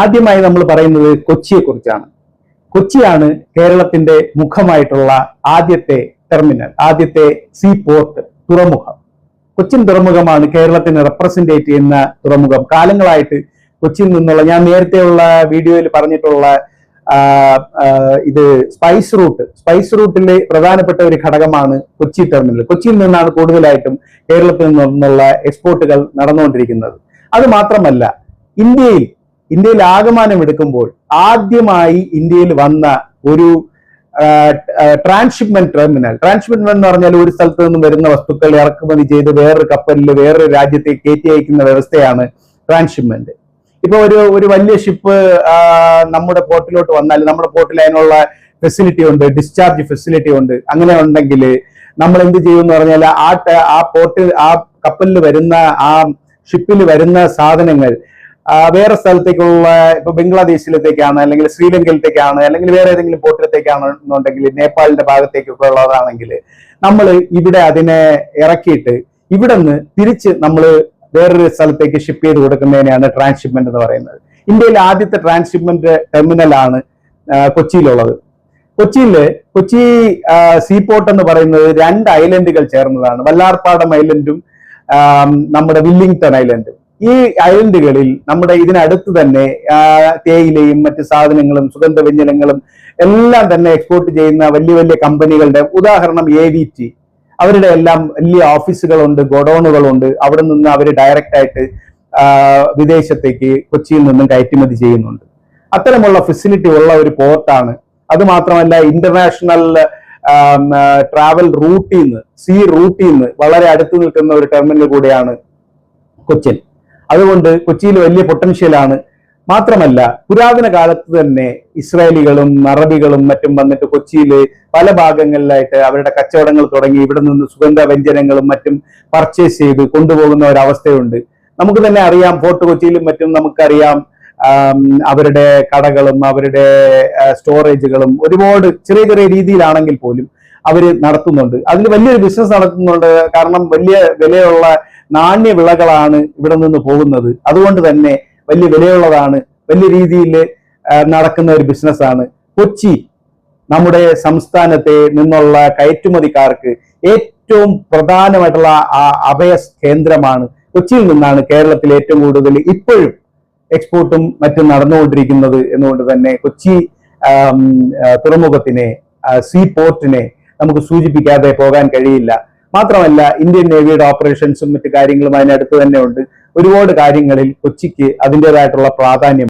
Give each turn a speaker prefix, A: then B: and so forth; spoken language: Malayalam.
A: ആദ്യമായി നമ്മൾ പറയുന്നത് കൊച്ചിയെ കുറിച്ചാണ് കൊച്ചിയാണ് കേരളത്തിന്റെ മുഖമായിട്ടുള്ള ആദ്യത്തെ ടെർമിനൽ ആദ്യത്തെ സീ പോർട്ട് തുറമുഖം. കൊച്ചിൻ തുറമുഖമാണ് കേരളത്തിന് റെപ്രസെന്റേറ്റ് ചെയ്യുന്ന തുറമുഖം. കാലങ്ങളായിട്ട് കൊച്ചിയിൽ നിന്നുള്ള ഞാൻ നേരത്തെയുള്ള വീഡിയോയിൽ പറഞ്ഞിട്ടുള്ള ഇത് സ്പൈസ് റൂട്ട് സ്പൈസ് റൂട്ടിലെ പ്രധാനപ്പെട്ട ഒരു ഘടകമാണ് കൊച്ചി ടെർമിനൽ കൊച്ചിയിൽ നിന്നാണ് കൂടുതലായിട്ടും കേരളത്തിൽ നിന്നുള്ള എക്സ്പോർട്ടുകൾ നടന്നുകൊണ്ടിരിക്കുന്നത്. അത് മാത്രമല്ല ഇന്ത്യയിൽ ഇന്ത്യയിൽ ആകമാനം എടുക്കുമ്പോൾ ആദ്യമായി ഇന്ത്യയിൽ വന്ന ഒരു ട്രാൻസ്ഷിപ്മെന്റ് ടെർമിനൽ ട്രാൻസ്ഷിപ്മെന്റ് എന്ന് പറഞ്ഞാൽ ഒരു സ്ഥലത്ത് നിന്നും വരുന്ന വസ്തുക്കൾ ഇറക്കുമതി ചെയ്ത് വേറൊരു കപ്പലിൽ വേറൊരു രാജ്യത്തെ കയറ്റി അയക്കുന്ന വ്യവസ്ഥയാണ് ട്രാൻസ്ഷിപ്മെന്റ് ഇപ്പൊ ഒരു ഒരു വലിയ ഷിപ്പ് നമ്മുടെ പോർട്ടിലോട്ട് വന്നാൽ നമ്മുടെ പോർട്ടിൽ അതിനുള്ള ഫെസിലിറ്റി ഉണ്ട് ഡിസ്ചാർജ് ഫെസിലിറ്റി ഉണ്ട്. അങ്ങനെ ഉണ്ടെങ്കിൽ നമ്മൾ എന്ത് ചെയ്യും എന്ന് പറഞ്ഞാൽ ആ ആ പോർട്ടിൽ ആ കപ്പലിൽ വരുന്ന ആ ഷിപ്പിൽ വരുന്ന സാധനങ്ങൾ വേറെ സ്ഥലത്തേക്കുള്ള ഇപ്പൊ ബംഗ്ലാദേശിലത്തേക്കാണ് അല്ലെങ്കിൽ ശ്രീലങ്കയിലത്തേക്കാണ് അല്ലെങ്കിൽ വേറെ ഏതെങ്കിലും പോർട്ടിലത്തേക്കാണ് എന്നുണ്ടെങ്കിൽ നേപ്പാളിന്റെ ഭാഗത്തേക്കൊക്കെ ഉള്ളതാണെങ്കിൽ നമ്മൾ ഇവിടെ അതിനെ ഇറക്കിയിട്ട് ഇവിടെ നിന്ന് തിരിച്ച് നമ്മൾ വേറൊരു സ്ഥലത്തേക്ക് ഷിപ്പ് ചെയ്ത് കൊടുക്കുന്നതിനെയാണ് ട്രാൻസ്ഷിപ്മെന്റ് എന്ന് പറയുന്നത്. ഇന്ത്യയിലെ ആദ്യത്തെ ട്രാൻസ്ഷിപ്മെന്റ് ടെർമിനലാണ് കൊച്ചിയിലുള്ളത്. കൊച്ചിയിൽ കൊച്ചി സീപോർട്ട് എന്ന് പറയുന്നത് രണ്ട് ഐലൻഡുകൾ ചേർന്നതാണ്. വല്ലാർപ്പാടം ഐലൻഡും നമ്മുടെ വില്ലിംഗ്ടൺ ഐലൻഡും ഈ ഐലൻഡുകളിൽ നമ്മുടെ ഇതിനടുത്ത് തന്നെ തേയിലയും മറ്റ് സാധനങ്ങളും സുഗന്ധ വ്യഞ്ജനങ്ങളും എല്ലാം തന്നെ എക്സ്പോർട്ട് ചെയ്യുന്ന വലിയ വലിയ കമ്പനികളുടെ ഉദാഹരണം എ വി ടി അവരുടെ എല്ലാം വലിയ ഓഫീസുകളുണ്ട് ഗോഡൌണുകളുണ്ട്. അവിടെ നിന്ന് അവർ ഡയറക്റ്റ് ആയിട്ട് വിദേശത്തേക്ക് കൊച്ചിയിൽ നിന്നും കയറ്റുമതി ചെയ്യുന്നുണ്ട്. അത്തരമുള്ള ഫെസിലിറ്റി ഉള്ള ഒരു പോർട്ടാണ് അത് മാത്രമല്ല ഇന്റർനാഷണൽ ട്രാവൽ റൂട്ടിൽ നിന്ന് സീ റൂട്ടിൽ നിന്ന് വളരെ അടുത്ത് നിൽക്കുന്ന ഒരു ടെർമിനൽ കൂടിയാണ് കൊച്ചിൻ. അതുകൊണ്ട് കൊച്ചിയിൽ വലിയ പൊട്ടൻഷ്യലാണ് മാത്രമല്ല പുരാതന കാലത്ത് തന്നെ ഇസ്രായേലികളും അറബികളും മറ്റും വന്നിട്ട് കൊച്ചിയിൽ പല ഭാഗങ്ങളിലായിട്ട് അവരുടെ കച്ചവടങ്ങൾ തുടങ്ങി ഇവിടെ നിന്ന് സുഗന്ധ വ്യഞ്ജനങ്ങളും മറ്റും പർച്ചേസ് ചെയ്ത് കൊണ്ടുപോകുന്ന ഒരവസ്ഥയുണ്ട്. നമുക്ക് തന്നെ അറിയാം ഫോർട്ട് കൊച്ചിയിലും മറ്റും നമുക്കറിയാം അവരുടെ കടകളും അവരുടെ സ്റ്റോറേജുകളും ഒരുപാട് ചെറിയ ചെറിയ രീതിയിലാണെങ്കിൽ പോലും അവർ നടത്തുന്നുണ്ട്. അതിൽ വലിയൊരു ബിസിനസ് നടത്തുന്നുണ്ട്. കാരണം വലിയ വിലയുള്ള നാണ്യ വിളകളാണ് ഇവിടെ നിന്ന് പോകുന്നത്. അതുകൊണ്ട് തന്നെ വലിയ വിലയുള്ളതാണ്. വലിയ രീതിയിൽ നടക്കുന്ന ഒരു ബിസിനസ്സാണ് കൊച്ചി നമ്മുടെ സംസ്ഥാനത്തെ നിന്നുള്ള കയറ്റുമതിക്കാർക്ക് ഏറ്റവും പ്രധാനമായിട്ടുള്ള ആ അഭയ കേന്ദ്രമാണ്. കൊച്ചിയിൽ നിന്നാണ് കേരളത്തിൽ ഏറ്റവും കൂടുതൽ ഇപ്പോഴും എക്സ്പോർട്ടും മറ്റും നടന്നുകൊണ്ടിരിക്കുന്നത് എന്നുകൊണ്ട് തന്നെ കൊച്ചി തുറമുഖത്തിനെ സീ പോർട്ടിനെ നമുക്ക് സൂചിപ്പിക്കാതെ പോകാൻ കഴിയില്ല. മാത്രമല്ല ഇന്ത്യൻ നേവിയുടെ ഓപ്പറേഷൻസും മറ്റു കാര്യങ്ങളും അതിനടുത്ത് തന്നെ ഉണ്ട്. ഒരുപാട് കാര്യങ്ങളിൽ കൊച്ചിക്ക് അതിന്റെതായിട്ടുള്ള പ്രാധാന്യം